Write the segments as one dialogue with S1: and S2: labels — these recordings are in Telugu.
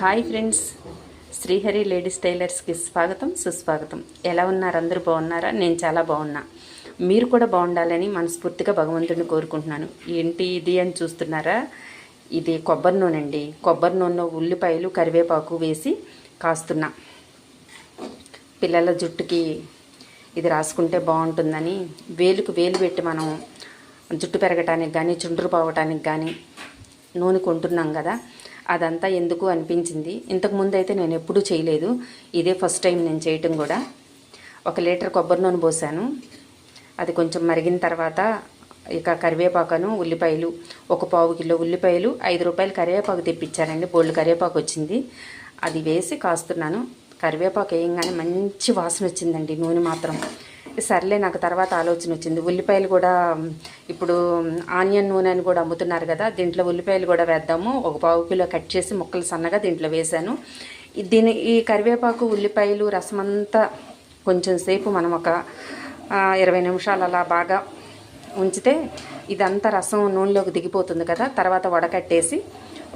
S1: Hi friends. శ్రీహరి లేడీస్ టైలర్స్కి స్వాగతం సుస్వాగతం. ఎలా ఉన్నారు? అందరూ బాగున్నారా? నేను చాలా బాగున్నా. మీరు కూడా బాగుండాలని మనస్ఫూర్తిగా భగవంతుడిని కోరుకుంటున్నాను. ఏంటి ఇది అని చూస్తున్నారా? ఇది కొబ్బరి నూనె అండి కొబ్బరి నూనెలో ఉల్లిపాయలు కరివేపాకు వేసి కాస్తున్నా. పిల్లల జుట్టుకి ఇది రాసుకుంటే బాగుంటుందని వేలుకు వేలు పెట్టి మనం జుట్టు పెరగటానికి కానీ చుండ్రు పోవటానికి కానీ నూనె కొంటున్నాం కదా. అదంతా ఎందుకు అనిపించింది? ఇంతకు ముందు అయితే నేను ఎప్పుడూ చేయలేదు. ఇదే ఫస్ట్ టైం నేను చేయటం కూడా. ఒక లీటర్ కొబ్బరి నూనె పోసాను. అది కొంచెం మరిగిన తర్వాత ఇక కరివేపాకును ఉల్లిపాయలు ఒక పావు కిలో ఉల్లిపాయలు ఐదు రూపాయలు కరివేపాకు తెప్పించానండి బోల్డ్ కరివేపాకు వచ్చింది. అది వేసి కాస్తున్నాను. కరివేపాకు వేయంగానే మంచి వాసన వచ్చిందండి నూనె మాత్రం. సర్లే నాకు తర్వాత ఆలోచన వచ్చింది. ఉల్లిపాయలు కూడా ఇప్పుడు ఆనియన్ నూనె అని కూడా అమ్ముతున్నారు కదా దీంట్లో ఉల్లిపాయలు కూడా వేద్దాము. ఒక పావు కిలో కట్ చేసి ముక్కలు సన్నగా దీంట్లో వేశాను. దీని ఈ కరివేపాకు ఉల్లిపాయలు రసం అంతా కొంచెం సేపు మనం ఒక ఇరవై నిమిషాలు అలా బాగా ఉంచితే ఇదంతా రసం నూనెలోకి దిగిపోతుంది కదా తర్వాత వడకట్టేసి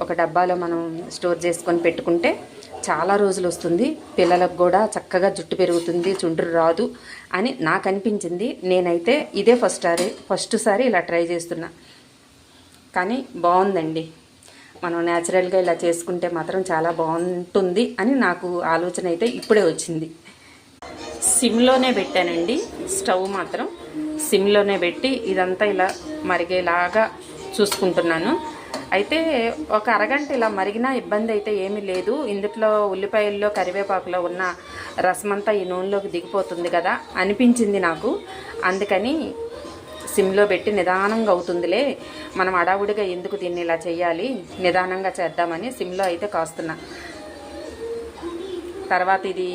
S1: ఒక డబ్బాలో మనం స్టోర్ చేసుకొని పెట్టుకుంటే చాలా రోజులు వస్తుంది పిల్లలకు కూడా చక్కగా జుట్టు పెరుగుతుంది చుండ్రు రాదు అని నాకు అనిపించింది నేనైతే ఇదే ఫస్ట్ సారి ఫస్ట్ సారి ఇలా ట్రై చేస్తున్నా. కానీ బాగుందండి మనం న్యాచురల్గా ఇలా చేసుకుంటే మాత్రం చాలా బాగుంటుంది అని నాకు ఆలోచన అయితే ఇప్పుడే వచ్చింది. సిమ్లోనే పెట్టానండి. స్టవ్ మాత్రం సిమ్లోనే పెట్టి ఇదంతా ఇలా మరిగేలాగా చూసుకుంటున్నాను. అయితే ఒక అరగంట ఇలా మరిగినా ఇబ్బంది అయితే ఏమీ లేదు. ఇందులో ఉల్లిపాయల్లో కరివేపాకులో ఉన్న రసమంతా ఈ నూనెలోకి దిగిపోతుంది కదా అనిపించింది నాకు. అందుకని సిమ్లో పెట్టి నిదానంగా అవుతుందిలే. మనం అడావుడిగా ఎందుకు దీన్ని ఇలా చేయాలి నిదానంగా చేద్దామని సిమ్లో అయితే కాస్తున్నా. తర్వాత ఇది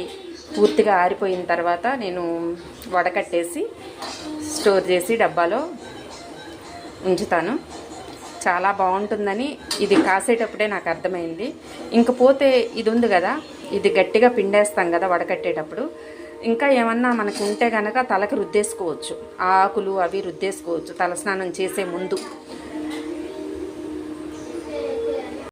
S1: పూర్తిగా ఆరిపోయిన తర్వాత నేను వడకట్టేసి స్టోర్ చేసి డబ్బాలో ఉంచుతాను. చాలా బాగుంటుందని ఇది కాసేటప్పుడే నాకు అర్థమైంది. ఇంక పోతే ఇది ఉంది కదా ఇది గట్టిగా పిండేస్తాం కదా వడకట్టేటప్పుడు. ఇంకా ఏమన్నా మనకు ఉంటే కనుక తలకు రుద్దేసుకోవచ్చు. ఆకులు అవి రుద్దేసుకోవచ్చు తలస్నానం చేసే ముందు.